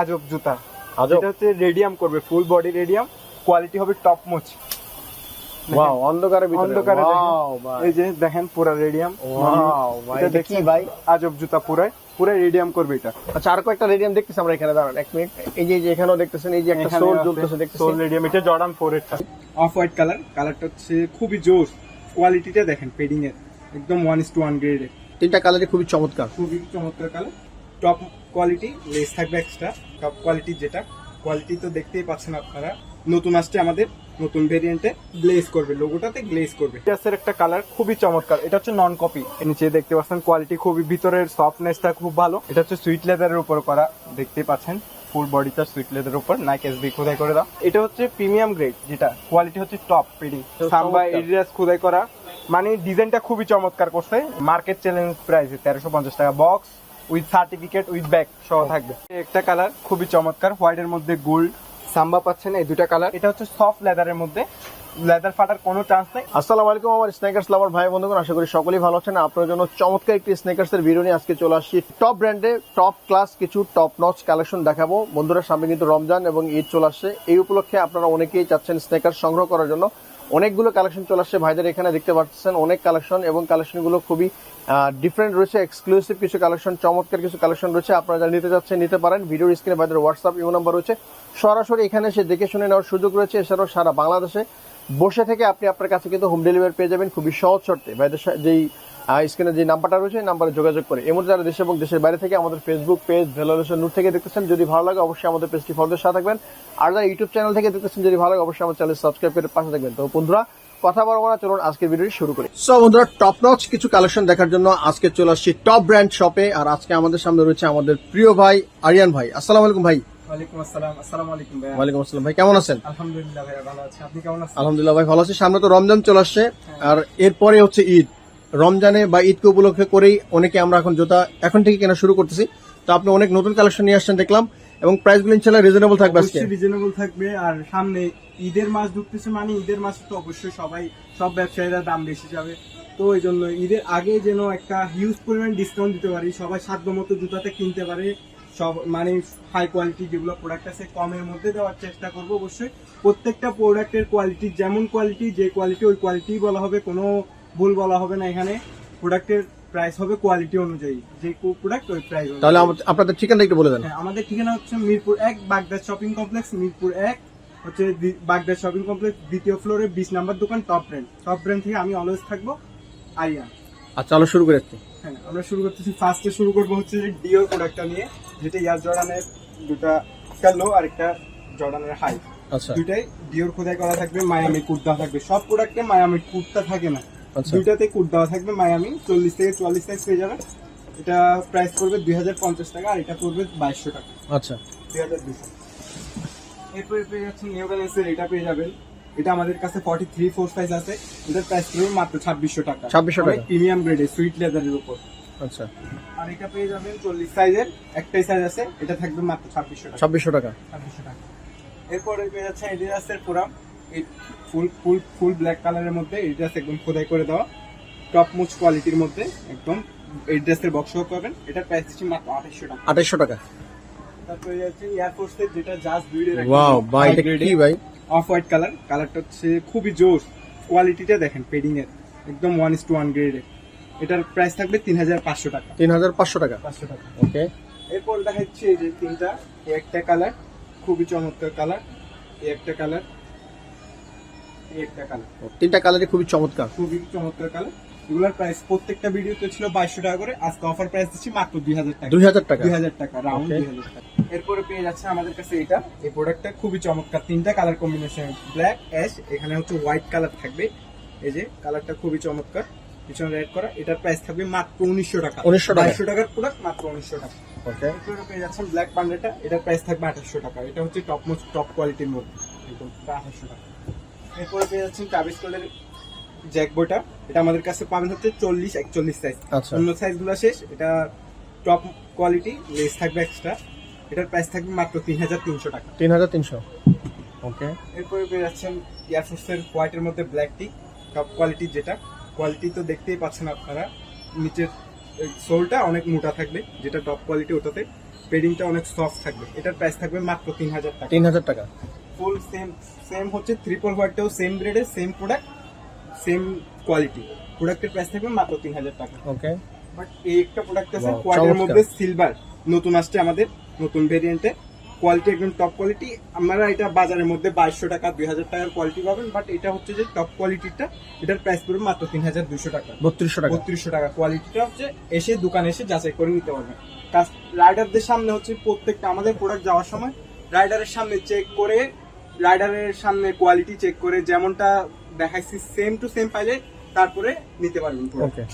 আজব জুতা। আজব? এটা হচ্ছে রেডিয়াম করবে ফুল বডি রেডিয়াম কোয়ালিটি হবে টপ মোচ ওয়াও অন্ধকারের ভিতরে। অন্ধকারে ওয়াও এই যে দেখেন পুরা রেডিয়াম। ওয়াও ভাই এটা কি ভাই? আজব জুতা পুরাই পুরাই রেডিয়াম করবে এটা। আচ্ছা আর কয়েকটা রেডিয়াম দেখতেছি আমরা এখানে দাঁড়ান এক মিনিট। এই যে যে এখানেও দেখতেছেন এই যে একটা সোল জ্বলতেছে দেখতেছি সোল রেডিয়াম এটা জর্ডান 4 এর অফ হোয়াইট কালার কালারটা হচ্ছে খুবই জোর। কোয়ালিটিটা দেখেন পেডিং এর একদম ওয়ান ইস টু ওয়ান গ্রেডের তিনটা কালারই খুবই চমৎকার। খুবই চমৎকার কালার টপ কোয়ালিটি লেস থাকবে এক্সট্রা টপ কোয়ালিটি যেটা কোয়ালিটি তো দেখতেই পাচ্ছেন আপনারা। নতুন আসছে আমাদের নতুন ভেরিয়েন্টে গ্লেজ করবে লোগোটাতে গ্লেজ করবে। এটার একটা কালার খুবই চমৎকার এটা হচ্ছে নন কপি নিচে দেখতে পাচ্ছেন কোয়ালিটি খুবই ভিতরের সফটনেসটা খুব ভালো এটা হচ্ছে সুইট লেদারের উপর করা দেখতেই পাচ্ছেন ফুল বডিটা সুইট লেদারের উপর নাইক এসবি খোদাই করে দাও। এটা হচ্ছে প্রিমিয়াম গ্রেড যেটা কোয়ালিটি হচ্ছে টপ পেডিং সাম্বা এডিডাস খোদাই করা মানে ডিজাইনটা খুবই চমৎকার করছে মার্কেট চ্যালেঞ্জ প্রাইস তেরোশো পঞ্চাশ টাকা box with certificate with bag সহ থাকবে। একটা কালার খুবই চমৎকার হোয়াইট এর মধ্যে গোল্ড সাম্বা পাচ্ছেন এই দুটা কালার এটা হচ্ছে সফট লেদারের মধ্যে। লেদার ফাটার কোনো চান্স নেই। আসসালামু আলাইকুম, আমার স্নেকার্স লাভার ভাই বন্ধুগণ, আশা করি সকলেই ভালো আছেন। আপনার জন্য চমৎকার একটি স্নেকার্স এর ভিডিও নিয়ে আজকে চলে আসছি। টপ ব্র্যান্ডে টপ ক্লাস কিছু টপ নচ কালেকশন দেখাবো। বন্ধুরা, সামনে কিন্তু রমজান এবং ঈদ চলে আসছে। এই উপলক্ষে আপনারা অনেকেই চাচ্ছেন স্নেকার সংগ্রহ করার জন্য। অনেকগুলো কালেকশন চলে আসছে। ভাইদের এখানে দেখতে পাচ্ছেন অনেক কালেকশন এবং কালেকশনগুলো খুবই ডিফারেন্ট রয়েছে এক্সক্লুসিভ কিছু কালেকশন চমৎকার কিছু কালেকশন রয়েছে। আপনারা যারা নিতে যাচ্ছেন নিতে পারেন। ভিডিওর স্ক্রিনে ভাইদের হোয়াটসঅ্যাপ ইমো নাম্বার রয়েছে। সরাসরি এখানে এসে দেখে শুনে নেওয়ার সুযোগ রয়েছে। এছাড়াও সারা বাংলাদেশে বসে থেকে আপনি আপনার কাছে কিন্তু হোম ডেলিভারি পেয়ে যাবেন খুবই সহজ শর্তে। ভাইদের সা- যেই স্ক্রিনে যে নাম্বারটা রয়েছে নাম্বারে যোগাযোগ করে। এমন যারা দেশে এবং দেশের বাইরে থেকে আমাদের ফেসবুক পেজ ভেলোলেশন নূর থেকে দেখতেছেন, যদি ভালো লাগে অবশ্যই আমাদের পেজটি ফলোদের সাথে থাকবেন। আর যারা ইউটিউব চ্যানেল থেকে দেখতেছেন, যদি ভালো লাগে, অবশ্যই আমার চ্যানেল সাবস্ক্রাইব করে পাশে থাকবেন। তো বন্ধুরা কথা বলব না চলুন আজকের ভিডিওটি শুরু করি। সো বন্ধুরা টপ নচ কিছু কালেকশন দেখার জন্য আজকে চলে আসছি টপ ব্র্যান্ড শপে আর আজকে আমাদের সামনে রয়েছে আমাদের প্রিয় ভাই আরিয়ান ভাই। আসসালামু আলাইকুম ভাই। আসসালাম আলাইকুম ভাইয়া। আসসালাম ভাই কেমন আছেন? আলহামদুলিল্লাহ ভাইয়া ভালো আছি। আপনি কেমন আছেন? আলহামদুলিল্লাহ ভাই ভালো আছি। সামনে তো রমজান চলে আসছে। আর এরপরে হচ্ছে ঈদ। রমজানে বা ঈদকে উপলক্ষে করেই অনেকে আমরা এখন জুতা এখন থেকে কেনা শুরু করতেছি। তো আপনি অনেক নতুন কালেকশন নিয়ে আসছেন দেখলাম। এবং প্রাইসগুলো ইনশাল্লাহ রিজনেবল থাকবে আজকে। রিজনেবল থাকবে। আর সামনে ঈদের মাস ঢুকতেছে মানে ঈদের মাসে তো অবশ্যই সবাই, সব ব্যবসায়ীরা দাম বেশি যাবে। তো এই জন্য ঈদের আগে যেন একটা হিউজ পরিমাণ ডিসকাউন্ট দিতে পারি, সবাই সাধ্য মতো জুতাতে কিনতে পারে। সব মানে হাই কোয়ালিটি যেগুলো প্রোডাক্ট আছে, কমের মধ্যে দেওয়ার চেষ্টা করব অবশ্যই। প্রত্যেকটা প্রোডাক্টের কোয়ালিটি যেমন কোয়ালিটি যে কোয়ালিটি ওই কোয়ালিটি বলা হবে, কোনো ভুল বলা হবে না এখানে। প্রোডাক্টের প্রাইস হবে কোয়ালিটি অনুযায়ী যে প্রোডাক্ট ওই প্রাইস তাহলে আমা- আপনাদের ঠিকানা একটু বলে দেন। হ্যাঁ আমাদের ঠিকানা হচ্ছে মিরপুর এক বাগদাদ শপিং কমপ্লেক্স মিরপুর এক হচ্ছে দি- বাগদাদ শপিং কমপ্লেক্স দ্বিতীয় ফ্লোরে বিশ নাম্বার দোকান টপ ব্র্যান্ড টপ ব্র্যান্ড থেকে আমি অলওয়েজ থাকব আরিয়ান। আচ্ছা চলো শুরু করে হ্যাঁ আমরা শুরু করতেছি। ফার্স্টে শুরু করব হচ্ছে যে ডিওর প্রোডাক্টটা নিয়ে যেটা ইয়ার জর্ডানের দুটা একটা লো আর একটা জর্ডানের হাই আচ্ছা। দুটাই ডিওর খোদাই করা থাকবে মায়ামি কুর্তা থাকবে। সব প্রোডাক্টে মায়ামি কুটটা থাকে না। দুইটাতে কুট দেওয়া থাকবে মায়ামি চল্লিশ থেকে চুয়াল্লিশ সাইজ পেয়ে যাবেন এটা প্রাইস পড়বে দুই হাজার পঞ্চাশ টাকা আর এটা পড়বে বাইশশো টাকা। আচ্ছা। দুই হাজার দুশো এরপরে পেয়ে যাচ্ছেন নিউ ব্যালেন্সের এটা পেয়ে যাবেন। এটা আমাদের কাছে ফর্টি থ্রি ফোর সাইজ আছে। এটার প্রাইস পড়বে মাত্র ছাব্বিশশো টাকা। 2600 টাকা। প্রিমিয়াম গ্রেডে সুইট লেদারের উপর। আচ্ছা। আর এটা পেয়ে যাবেন চল্লিশ সাইজের একটাই সাইজ আছে। এটা থাকবে মাত্র ছাব্বিশশো টাকা। ছাব্বিশশো টাকা। ছাব্বিশশো টাকা। এরপরে পেয়ে যাচ্ছে এডিডাসের পুরাম ফুল ফুল ফুল ব্ল্যাক কালারের মধ্যে এডিডাস একদম খোদাই করে দেওয়া। টপ মোচ কোয়ালিটির মধ্যে একদম এডিডাসের বক্স পাবেন। এটার প্রাইস দিচ্ছি মাত্র আঠাশশো টাকা। আঠাইশশো টাকা। তারপরে যাচ্ছে এয়ারফোর্সের যেটা জাস্ট দুইয়ের ওয়াও ভাই এটা কি ভাই? অফ হোয়াইট কালার কালারটা হচ্ছে খুবই জোর। কোয়ালিটিটা দেখেন পেডিং এর। একদম ওয়ান ইস টু ওয়ান গ্রেডের এটার প্রাইস থাকবে তিন হাজার পাঁচশো টাকা। তিন হাজার পাঁচশো টাকা। পাঁচশো টাকা। ওকে। এরপর দেখাচ্ছি এই যে তিনটা এই একটা কালার খুবই চমৎকার কালার এই একটা কালার এই একটা কালার তিনটা কালারই খুবই চমৎকার। খুবই চমৎকার কালার এগুলোর প্রাইস প্রত্যেকটা ভিডিওতে ছিল বাইশশো টাকা করে আজকে অফার প্রাইস দিচ্ছি মাত্র দুই হাজার টাকা। দুই হাজার টাকা? দুই হাজার টাকা রাউন্ড. দুই হাজার টাকা। এরপরে পেয়ে যাচ্ছে আমাদের কাছে এটা। এই প্রোডাক্টটা খুবই চমৎকার। তিনটা কালার কম্বিনেশন ব্ল্যাক অ্যাশ এখানে হচ্ছে হোয়াইট কালার থাকবে। এই যে কালারটা খুবই চমৎকার। পিছনে রেড করা। এটার প্রাইস থাকবে মাত্র উনিশশো টাকা। 1900 বাইশশো টাকার প্রোডাক্ট মাত্র উনিশশো টাকা। ওকে এরপরে পেয়ে যাচ্ছেন ব্ল্যাক পান্ডাটা এটার প্রাইস থাকবে আঠাশশো টাকা। এটা হচ্ছে টপ মোস্ট টপ কোয়ালিটির মধ্যে। একদম আঠাশশো টাকা। এরপরে পেয়ে যাচ্ছেন টাবিস কোলের জ্যাক বইটা এটা আমাদের কাছে পাবেন হচ্ছে চল্লিশ একচল্লিশ সাইজ আচ্ছা। অন্য সাইজগুলো শেষ। এটা টপ কোয়ালিটি লেস থাকবে এক্সট্রা এটার প্রাইস থাকবে মাত্র তিন হাজার তিনশো টাকা। তিন হাজার তিনশো। ওকে এরপরে পেয়ে যাচ্ছেন এয়ারফোর্সের হোয়াইটের মধ্যে ব্ল্যাক টি টপ কোয়ালিটি যেটা। কোয়ালিটি তো দেখতেই পাচ্ছেন আপনারা। নিচের সোলটা অনেক মোটা থাকবে যেটা টপ কোয়ালিটি ওটাতে। পেডিংটা অনেক সফট থাকবে। এটার প্রাইস থাকবে মাত্র তিন হাজার টাকা। তিন হাজার টাকা। ফুল সেম সেম হচ্ছে ট্রিপল হোয়াইটটাও সেম গ্রেডের সেম প্রোডাক্ট সেম কোয়ালিটি প্রোডাক্টের প্রাইস থাকবে মাত্র তিন হাজার টাকা। ওকে বাট এই একটা প্রোডাক্ট আছে কোয়ালিটির মধ্যে সিলভার নতুন আসছে আমাদের নতুন ভেরিয়েন্টে কোয়ালিটি একদম টপ কোয়ালিটি আপনারা এটা বাজারের মধ্যে বাইশশো টাকা দুই হাজার টাকার কোয়ালিটি পাবেন বাট এটা হচ্ছে যে টপ কোয়ালিটিটা এটার প্রাইস পড়বে মাত্র তিন হাজার দুশো টাকা। বত্রিশশো টাকা। বত্রিশশো টাকা। কোয়ালিটিটা হচ্ছে এসে দোকানে এসে যাচাই করে নিতে পারবেন। রাইডারদের সামনে হচ্ছে প্রত্যেকটা আমাদের প্রোডাক্ট যাওয়ার সময় রাইডারের সামনে চেক করে রাইডারের সামনে কোয়ালিটি চেক করে যেমনটা দেখাইছি সেম টু সেম পাইলে তারপরে নিতে পারবেন ওকে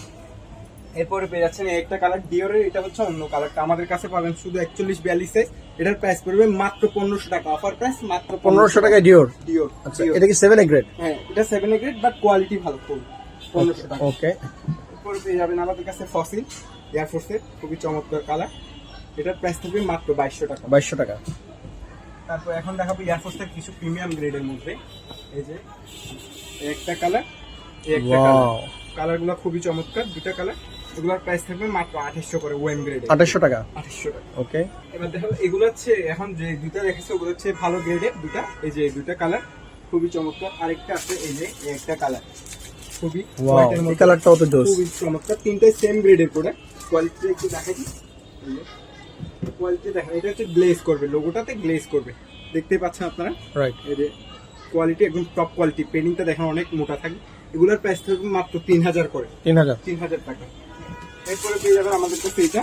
এরপরে পেয়ে যাচ্ছেন একটা কালার ডিওরের এটা হচ্ছে অন্য কালারটা আমাদের কাছে পাবেন শুধু একচল্লিশ বিয়াল্লিশ সাইজ এটার প্রাইস পড়বে মাত্র পনেরোশো টাকা। অফার প্রাইস মাত্র পনেরোশো টাকা। ডিওর ডিওর আচ্ছা এটা কি সেভেন এ গ্রেড হ্যাঁ এটা সেভেন গ্রেড বাট কোয়ালিটি ভালো খুব পনেরোশো টাকা। ওকে এরপরে পেয়ে যাবেন আমাদের কাছে ফসিল এয়ারফোর্সের খুবই চমৎকার কালার এটার প্রাইস থাকবে মাত্র বাইশশো টাকা। বাইশশো টাকা। তারপর এখন দেখাবো এয়ারফোর্সের কিছু প্রিমিয়াম গ্রেডের মধ্যে। এই যে একটা কালার এই একটা কালার কালারগুলো খুবই চমৎকার দুটা কালার এগুলোর প্রাইস থাকবে মাত্র আঠাশশো করে ওয়েম গ্রেড আঠাশশো টাকা? আঠাশশো টাকা। ওকে এবার দেখো এগুলো হচ্ছে এখন যে দুটা রেখেছে ওগুলো হচ্ছে ভালো গ্রেডের দুটা। এই যে দুটা কালার খুবই চমৎকার। আরেকটা আছে এই যে একটা কালার খুবই কালারটা অত জোস। খুবই চমৎকার। তিনটাই সেম গ্রেডের প্রোডাক্ট কোয়ালিটি একটু দেখাই কোয়ালিটি দেখেন এটা হচ্ছে গ্লেজ করবে লোগোটাতে গ্লেজ করবে। দেখতেই পাচ্ছেন আপনারা? রাইট এই যে কোয়ালিটি একদম টপ কোয়ালিটি পেনিংটা দেখেন অনেক মোটা থাকে এগুলোর প্রাইস থাকবে মাত্র তিন হাজার করে। তিন হাজার তিন হাজার টাকা। এরপরে পেয়ে যাবেন আমাদের কাছে এটা।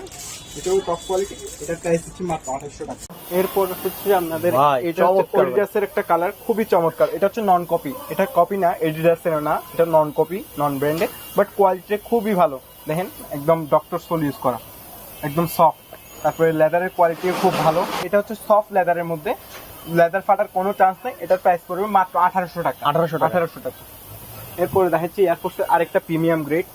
এটাও টপ কোয়ালিটি এটার প্রাইস হচ্ছে মাত্র আঠাশশো টাকা। এরপর হচ্ছে আপনাদের এটা হচ্ছে ভাই। একটা কালার খুবই চমৎকার। এটা হচ্ছে নন কপি এটা কপি না এডিডাসের না। এটা non copy non branded but quality খুবই ভালো। দেখেন একদম ডক্টর সোল ইউজ করা। একদম সফট তারপরে লেদারের কোয়ালিটি খুব ভালো। এটা হচ্ছে সফট লেদারের মধ্যে। লেদার ফাটার কোনো চান্স নেই। এটার প্রাইস পড়বে মাত্র আঠারোশো টাকা। আঠারোশো আঠারোশো টাকা। এরপরে দেখাচ্ছি এয়ারফোর্সের আরেকটা প্রিমিয়াম গ্রেড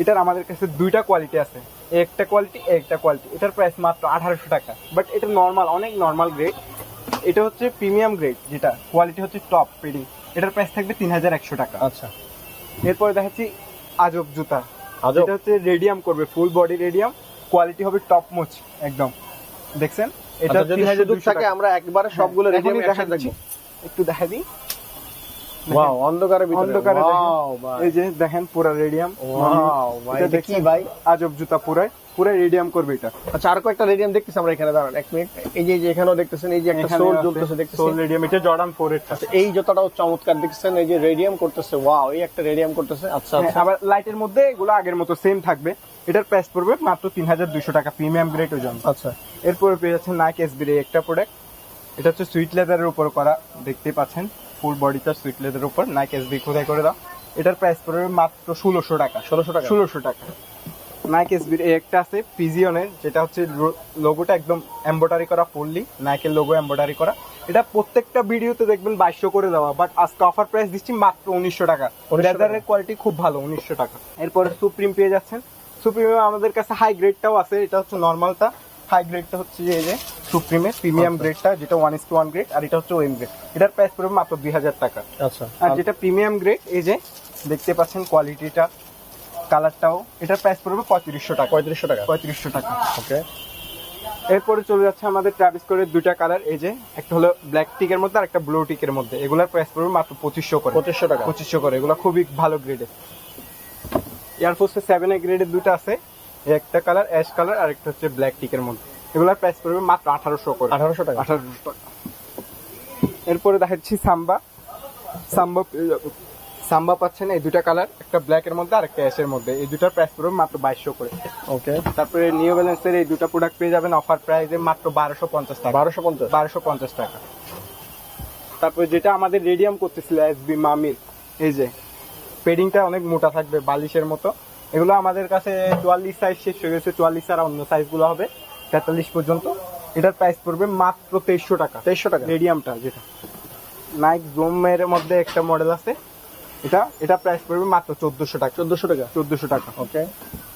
এটার আমাদের কাছে দুইটা কোয়ালিটি আছে। একটা কোয়ালিটি একটা কোয়ালিটি এটার প্রাইস মাত্র আঠারোশো টাকা। বাট এটা নর্মাল অনেক নর্মাল গ্রেড এটা হচ্ছে প্রিমিয়াম গ্রেড যেটা। কোয়ালিটি হচ্ছে টপ পেডিং এটার প্রাইস থাকবে তিন হাজার একশো টাকা। আচ্ছা। এরপরে দেখাচ্ছি আজব জুতা? এটা হচ্ছে রেডিয়াম করবে ফুল বডি রেডিয়াম কোয়ালিটি হবে টপ মোচ একদম। দেখছেন? এটা আচ্ছা, যদি 3200 সুযোগ থাকে আমরা একবারে সবগুলো হ্যাঁ, রেডিয়াম এখনই একসাথে দেখাচ্ছি। দেখব একটু দেখা দিই। ওয়াও অন্ধকারে ভিতরে। অন্ধকারে। ওয়াও এই যে দেখেন পুরা রেডিয়াম ওয়াও ভাই এটা কি ভাই? আজব জুতা পুরাই। পুরাই রেডিয়াম করবে এটা। আচ্ছা আর কয়েকটা রেডিয়াম দেখতেছি আমরা এখানে দাঁড়ান এক মিনিট এই যে এই যে এখানেও দেখতেছেন এই যে একটা সোল জ্বলতেছে দেখতেছেন? সোল রেডিয়াম এটা জর্ডান 4 এর আচ্ছা এই জুতাটাও চমৎকার দেখতেছেন এই যে রেডিয়াম করতেছে। ওয়াও এই একটা রেডিয়াম করতেছে। আচ্ছা আচ্ছা। আবার লাইটের মধ্যে এগুলো আগের মতো সেম থাকবে। এটার প্রাইস পড়বে মাত্র 3200 টাকা প্রিমিয়াম গ্রেড ওজন। আচ্ছা। এরপরে পেয়ে যাচ্ছেন নাইক এসবির একটা প্রোডাক্ট এটা হচ্ছে সুইট লেদারের উপর করা দেখতেই পাচ্ছেন ফুল বডিটা সুইট লেদারের উপর নাইক এসবি খোদাই করে দাও? এটার প্রাইস পড়বে মাত্র ষোলোশো টাকা। ষোলোশো টাকা? ষোলোশো টাকা। নাইক এসবির এই একটা আছে পিজিয়নের যেটা হচ্ছে লোগোটা একদম এম্বয়ডারি করা ফুললি নাইকের লোগো এম্বয়ডারি করা। এটা প্রত্যেকটা ভিডিওতে দেখবেন বাইশশো করে দেওয়া বাট আজকে অফার প্রাইস দিচ্ছি মাত্র উনিশশো টাকা। লেদারের কোয়ালিটি খুব ভালো উনিশশো টাকা। এরপরে সুপ্রিম পেয়ে যাচ্ছেন সুপ্রিমে আমাদের কাছে হাই গ্রেডটাও আছে এটা হচ্ছে নর্মালটা হাই গ্রেডটা হচ্ছে যে এই যে সুপ্রিমের প্রিমিয়াম গ্রেডটা যেটা one is to one grade আর এটা হচ্ছে ওয়েম গ্রেড এটার প্রাইস পড়বে মাত্র দুই হাজার টাকা। আচ্ছা। আর যেটা প্রিমিয়াম গ্রেড এই যে দেখতে পাচ্ছেন কোয়ালিটিটা কালারটাও এটার প্রাইস পড়বে পঁয়ত্রিশশো টাকা। পঁয়ত্রিশশো টাকা। পঁয়ত্রিশশো টাকা। ওকে এরপরে চলে যাচ্ছে আমাদের ট্রাভিস করে দুইটা কালার এই যে একটা হলো ব্ল্যাক টিকের মধ্যে আর একটা ব্লু টিকের মধ্যে। এগুলোর প্রাইস পড়বে মাত্র পঁচিশশো করে। পঁচিশশো টাকা। পঁচিশশো করে। এগুলো খুবই ভালো গ্রেডের এয়ারফোর্সের সেভেন এ গ্রেডের দুটো আছে। একটা কালার অ্যাশ কালার আর একটা হচ্ছে ব্ল্যাক টিকের মধ্যে। এগুলোর প্রাইস পড়বে মাত্র আঠারোশো করে। আঠারোশো টাকা। আঠারোশো টাকা। এরপরে দেখাচ্ছি সাম্বা। সাম্বা। সাম্বা পাচ্ছেন এই দুটা কালার একটা ব্ল্যাক এর মধ্যে আর একটা অ্যাশের মধ্যে। এই দুটার প্রাইস পড়বে মাত্র বাইশশো করে। ওকে। তারপরে নিউ ব্যালেন্সের এই দুটো প্রোডাক্ট পেয়ে যাবেন অফার প্রাইসে মাত্র বারোশো পঞ্চাশ টাকা। বারোশো পঞ্চাশ। বারোশো পঞ্চাশ টাকা। তারপরে যেটা আমাদের রেডিয়াম করতেছিল এস বি মামির এই যে পেডিংটা অনেক মোটা থাকবে বালিশের মতো। এগুলো আমাদের কাছে চুয়াল্লিশ সাইজ শেষ হয়ে গেছে চুয়াল্লিশ আর অন্য সাইজগুলো হবে তেতাল্লিশ পর্যন্ত। এটার প্রাইস পড়বে মাত্র তেইশশো টাকা। তেইশশো টাকা? রেডিয়ামটা যেটা। নাইক জোমের মধ্যে একটা মডেল আছে। এটা এটা প্রাইস পড়বে মাত্র চোদ্দশো টাকা। চোদ্দশো টাকা? চোদ্দশো টাকা। ওকে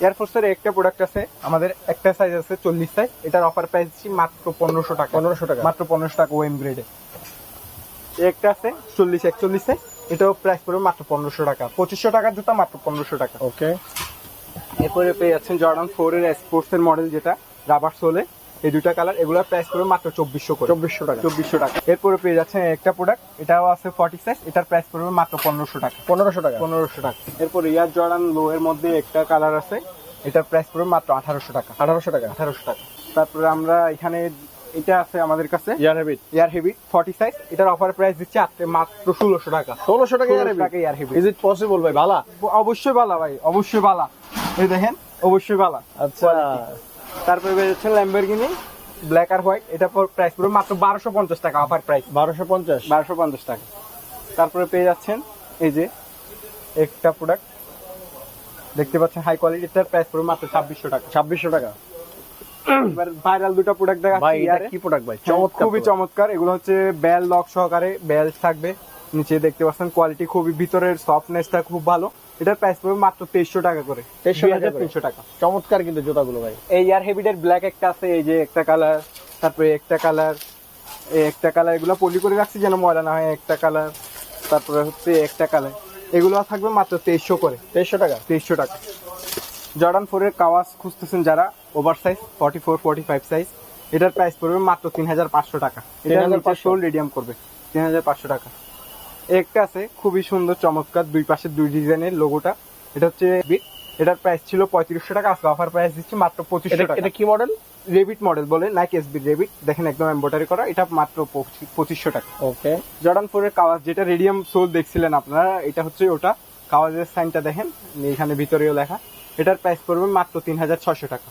এয়ারফোর্সের একটা প্রোডাক্ট আছে আমাদের একটা সাইজ আছে চল্লিশ সাইজ এটার অফার প্রাইস দিচ্ছি মাত্র পনেরোশো টাকা। পনেরোশো টাকা। মাত্র পনেরোশো টাকা ওয়েম গ্রেডে একটা আছে চল্লিশ একচল্লিশ সাইজ এটাও প্রাইস পড়বে মাত্র পনেরোশো টাকা। পঁচিশশো টাকার জুতা মাত্র পনেরোশো টাকা। ওকে এরপরে পেয়ে যাচ্ছেন জর্ডান ফোর এর স্পোর্টস এর মডেল যেটা রাবার সোলে এই দুটা কালার এগুলোর প্রাইস পড়বে মাত্র চব্বিশশো করে। চব্বিশশো টাকা। চব্বিশশো টাকা। এরপরে পেয়ে যাচ্ছেন একটা প্রোডাক্ট এটাও আছে ফর্টি সাইজ এটার প্রাইস পড়বে মাত্র পনেরোশো টাকা। পনেরোশো টাকা। পনেরোশো টাকা। এরপর ইয়ার জর্ডান লো এর মধ্যে একটা কালার আছে এটার প্রাইস পড়বে মাত্র আঠারোশো টাকা। আঠারোশো টাকা। আঠারোশো টাকা। তারপরে আমরা এখানে এটা আছে আমাদের কাছে। Air habit air heavy forty size এটার অফার প্রাইস দিচ্ছে আজকে মাত্র ষোলোশো টাকা। ষোলোশো টাকা air 1600 air heavy is it possible ভাই? ভালা অবশ্যই বালা ভাই অবশ্যই বালা। এই দেখেন অবশ্যই বালা। আচ্ছা। তারপরে বেরোচ্ছে ল্যাম্বরগিনি ব্ল্যাক আর হোয়াইট এটা প্রাইস পড়বে মাত্র বারোশো পঞ্চাশ টাকা অফার প্রাইস বারোশো পঞ্চাশ? বারোশো পঞ্চাশ টাকা। তারপরে পেয়ে যাচ্ছেন এই যে একটা প্রোডাক্ট দেখতে পাচ্ছেন হাই কোয়ালিটিটার প্রাইস পড়বে মাত্র ছাব্বিশশো টাকা। ছাব্বিশশো টাকা। এবার ভাইরাল দুটো প্রোডাক্ট দেখা ভাই এটা কি প্রোডাক্ট ভাই? চমৎকার খুবই চমৎকার। এগুলো হচ্ছে বেল লক সহকারে বেল থাকবে। নিচে দেখতে পাচ্ছেন কোয়ালিটি খুবই ভিতরের সফটনেসটা খুব ভালো। এটার প্রাইস পড়বে মাত্র তেইশশো টাকা করে। 2300 টাকা তিনশো টাকা। চমৎকার কিন্তু জুতাগুলো ভাই। এই ইয়ার হেভিডের ব্ল্যাক একটা আছে এই যে একটা কালার তারপরে একটা কালার এই একটা কালার এগুলো পলি করে রাখছি যেন ময়লা না হয় একটা কালার তারপরে হচ্ছে একটা কালার এগুলো থাকবে মাত্র তেইশশো করে। তেইশশো টাকা। তেইশশো টাকা। জর্ডান ফোরের কাওয়াস খুঁজতেছেন যারা। Over size forty four forty five size এটার প্রাইস পড়বে মাত্র তিন হাজার পাঁচশো টাকা। এটা 3500 সোল রেডিয়াম করবে তিন হাজার পাঁচশো টাকা। একটা আছে খুবই সুন্দর চমৎকার দুই পাশে দুই ডিজাইনের লোগোটা এটা হচ্ছে বিট এটার প্রাইস ছিল পঁয়ত্রিশশো টাকা আজকে অফার প্রাইস দিচ্ছি মাত্র পঁচিশশো টাকা। এটা কি মডেল রেবিট মডেল বলে নাইক এসবি রেবিট দেখেন একদম এম্বোটারি করা এটা মাত্র পঁচিশশো টাকা। ওকে জর্ডান ফোরের কাওয়াজ যেটা রেডিয়াম সোল দেখছিলেন আপনারা এটা হচ্ছে ওটা। কাওয়াজের সাইনটা দেখেন এখানে ভিতরেও লেখা। এটার প্রাইস পড়বে মাত্র তিন হাজার ছশো টাকা।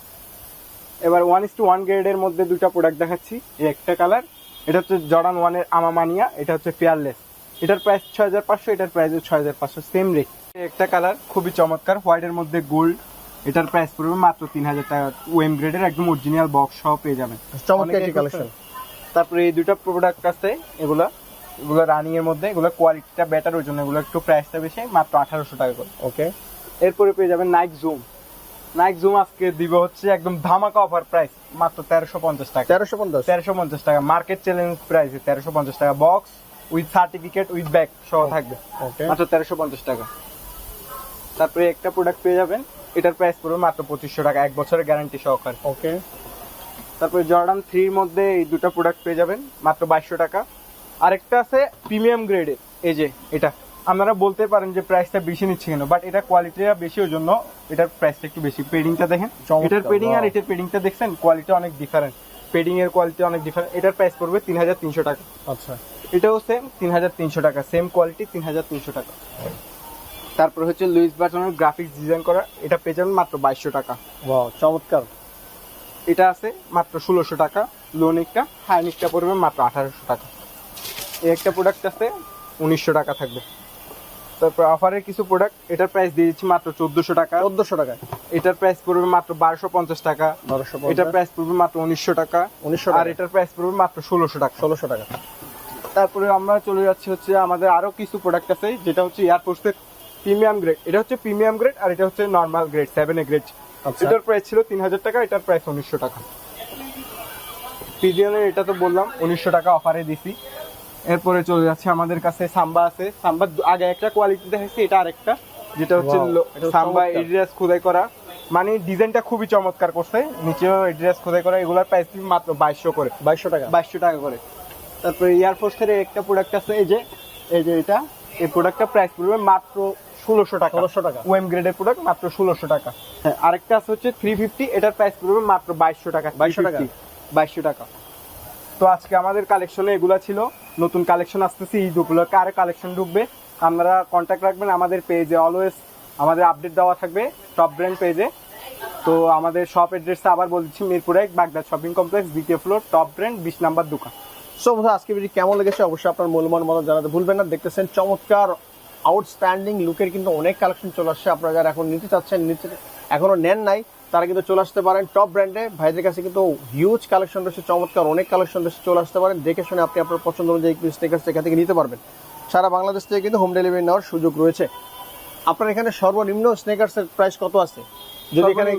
এবার ওয়ান ইস টু ওয়ান গ্রেডের মধ্যে দুটা প্রোডাক্ট দেখাচ্ছি। এই একটা কালার এটা হচ্ছে জর্ডান ওয়ানের আমামানিয়া এটা হচ্ছে পেয়ারলেস এটার প্রাইস ছয় হাজার পাঁচশো এটার প্রাইস ছয় হাজার পাঁচশো সেম রেট একটা কালার খুবই চমৎকার হোয়াইটের মধ্যে গোল্ড এটার প্রাইস পড়বে মাত্র তিন হাজার টাকা ওয়েম গ্রেডের একদম অরিজিনাল বক্স সহ পেয়ে যাবেন। অনেকেই তারপরে এই দুটো প্রোডাক্ট আছে এগুলা এগুলো রানিং এর মধ্যে এগুলো কোয়ালিটিটা বেটার ওই জন্য এগুলো একটু প্রাইসটা বেশি মাত্র আঠারোশো টাকা করে। ওকে এরপরে পেয়ে যাবেন নাইক জুম নাইক জুম আজকে দিব হচ্ছে একদম ধামাকা অফার প্রাইস মাত্র তেরোশো পঞ্চাশ টাকা। তেরোশো পঞ্চাশ? তেরোশো পঞ্চাশ টাকা। মার্কেট চ্যালেঞ্জ প্রাইস তেরোশো পঞ্চাশ টাকা box with certificate with bag সহ থাকবে। ওকে মাত্র তেরোশো পঞ্চাশ টাকা। তারপরে একটা প্রোডাক্ট পেয়ে যাবেন। এটার প্রাইস পড়বে মাত্র পঁচিশশো টাকা এক বছরের গ্যারান্টি সহকারে। ওকে তারপরে জর্ডান থ্রির মধ্যে এই দুটো প্রোডাক্ট পেয়ে যাবেন মাত্র বাইশশো টাকা। আরেকটা আছে প্রিমিয়াম গ্রেডের এই যে এটা। আপনারা বলতে পারেন যে প্রাইসটা বেশি নিচ্ছে কেন বাট এটা কোয়ালিটিটা বেশি ওই জন্য এটার প্রাইসটা একটু বেশি। পেডিংটা দেখেন এটার পেডিং আর এটার পেডিংটা দেখছেন কোয়ালিটি অনেক ডিফারেন্ট পেডিং এর কোয়ালিটি অনেক ডিফারেন্ট এটার প্রাইস পড়বে তিন হাজার তিনশো টাকা। আচ্ছা। এটাও সেম তিন হাজার তিনশো টাকা। সেম কোয়ালিটি তিন হাজার তিনশো টাকা। তারপর হচ্ছে লুইস বাটনের গ্রাফিক্স ডিজাইন করা এটা পেয়ে যাবেন মাত্র বাইশশো টাকা। ওয়াও চমৎকার। এটা আছে মাত্র ষোলোশো টাকা। লোনিকটা হাইনিকটা পড়বে মাত্র আঠারোশো টাকা। এই একটা প্রোডাক্ট আছে উনিশশো টাকা থাকবে। তারপর অফারের কিছু প্রোডাক্ট এটার প্রাইস দিয়ে দিচ্ছি মাত্র চোদ্দশো টাকা। চোদ্দশো টাকা। এটার প্রাইস পড়বে মাত্র বারোশো পঞ্চাশ টাকা। বারোশো এটার প্রাইস পড়বে মাত্র উনিশশো টাকা। উনিশশো আর এটার প্রাইস পড়বে মাত্র ষোলোশো টাকা। ষোলোশো টাকা। তারপরে আমরা চলে যাচ্ছি হচ্ছে আমাদের আরও কিছু প্রোডাক্ট আছে যেটা হচ্ছে এয়ারফোর্সের প্রিমিয়াম গ্রেড এটা হচ্ছে প্রিমিয়াম গ্রেড আর এটা হচ্ছে normal grade seven A grade. এটার প্রাইস ছিল তিন হাজার টাকা এটার প্রাইস উনিশশো টাকা। পিজিয়নের এটা তো বললাম উনিশশো টাকা অফারে দিছি। এরপরে চলে যাচ্ছে আমাদের কাছে সাম্বা আছে। সাম্বা আগে একটা কোয়ালিটি দেখাচ্ছি এটা আরেকটা যেটা হচ্ছে সাম্বা। এডিডাস খোদাই করা। মানে ডিজাইনটা খুবই চমৎকার করছে নিচেও এডিডাস খোদাই করা এগুলোর প্রাইস মাত্র বাইশশো করে। বাইশশো টাকা। বাইশশো টাকা করে। তারপরে এয়ারফোর্সের একটা প্রোডাক্ট আছে এই যে এই যে এটা এই প্রোডাক্টটা প্রাইস পড়বে মাত্র ষোলোশো টাকা। ষোলোশো টাকা। ওয়েম গ্রেডের প্রোডাক্ট মাত্র ষোলোশো টাকা। হ্যাঁ আরেকটা আছে হচ্ছে থ্রি ফিফটি এটার প্রাইস পড়বে মাত্র বাইশশো টাকা বাইশশো টাকা? বাইশশো টাকা। তো আজকে আমাদের কালেকশনে এগুলা ছিল। নতুন কালেকশন আসতেছে ঈদ উপলক্ষে আরে কালেকশন ঢুকবে। আপনারা কন্ট্যাক্ট রাখবেন আমাদের পেজে অলওয়েজ আমাদের আপডেট দেওয়া থাকবে টপ ব্র্যান্ড পেজে তো আমাদের শপ অ্যাড্রেসটা আবার বলছি, মিরপুর বাগদা শপিং কমপ্লেক্স দ্বিতীয় ফ্লোর টপ ব্র্যান্ড বিশ নাম্বার দোকান। সো বন্ধুরা, আজকে ভিডিও কেমন লেগেছে? অবশ্যই আপনার মূল্যবান মত জানাতে ভুলবেন না। দেখতেছেন চমৎকার আউটস্ট্যান্ডিং লুকের কিন্তু অনেক কালেকশন চলে আসছে। আপনারা যারা এখন নিতে চাচ্ছেন, নিতে এখনও নেন নাই। তারা কিন্তু চলে আসতে পারেন টপ ব্র্যান্ডে ভাইদের কাছে কিন্তু হিউজ কালেকশন রয়েছে চমৎকার অনেক কালেকশন রয়েছে চলে আসতে পারেন। দেখে শুনে আপনি আপনার পছন্দ অনুযায়ী স্টেকার এখান থেকে নিতে পারবেন। সারা বাংলাদেশ থেকে কিন্তু হোম ডেলিভারি নেওয়ার সুযোগ রয়েছে। আপনার এখানে সর্বনিম্ন স্নেকার্সের প্রাইস কত আছে? যদি এখানে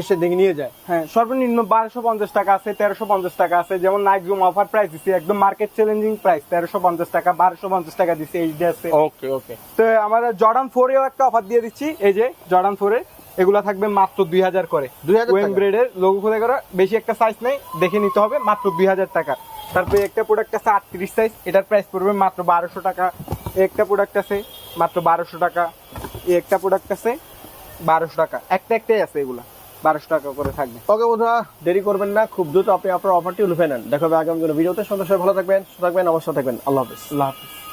এসে দেখে নিয়ে যায়। হ্যাঁ সর্বনিম্ন বারোশো পঞ্চাশ টাকা আছে তেরোশো পঞ্চাশ টাকা আছে। যেমন নাইট জুম অফার প্রাইস দিচ্ছি একদম মার্কেট চ্যালেঞ্জিং প্রাইস তেরোশো পঞ্চাশ টাকা বারোশো পঞ্চাশ টাকা দিচ্ছি এইচডি আছে ওকে ওকে তো আমাদের জর্ডান ফোরেও একটা অফার দিয়ে দিচ্ছি এই যে জর্ডান ফোরে এগুলা থাকবে মাত্র দুই হাজার করে। 2000 ওয়েম লোগো করা বেশি একটা সাইজ নেই দেখে নিতে হবে মাত্র দুই হাজার টাকা। তারপরে একটা প্রোডাক্ট আছে আটত্রিশ সাইজ এটার প্রাইস পড়বে মাত্র বারোশো টাকা। একটা প্রোডাক্ট আছে মাত্র বারোশো টাকা। একটা প্রোডাক্ট আছে বারোশো টাকা। একটা একটাই আছে এগুলা বারোশো টাকা করে থাকবে। ওকে বন্ধুরা দেরি করবেন না খুব দ্রুত আপনি আপনার অফারটি লুফে নেন দেখা হবে আগামী কোনো ভিডিওতে। সন্ধ্যা ভালো থাকবেন থাকবেন অবশ্যই থাকবেন। আল্লাহ হাফিজ। আল্লাহ হাফিজ।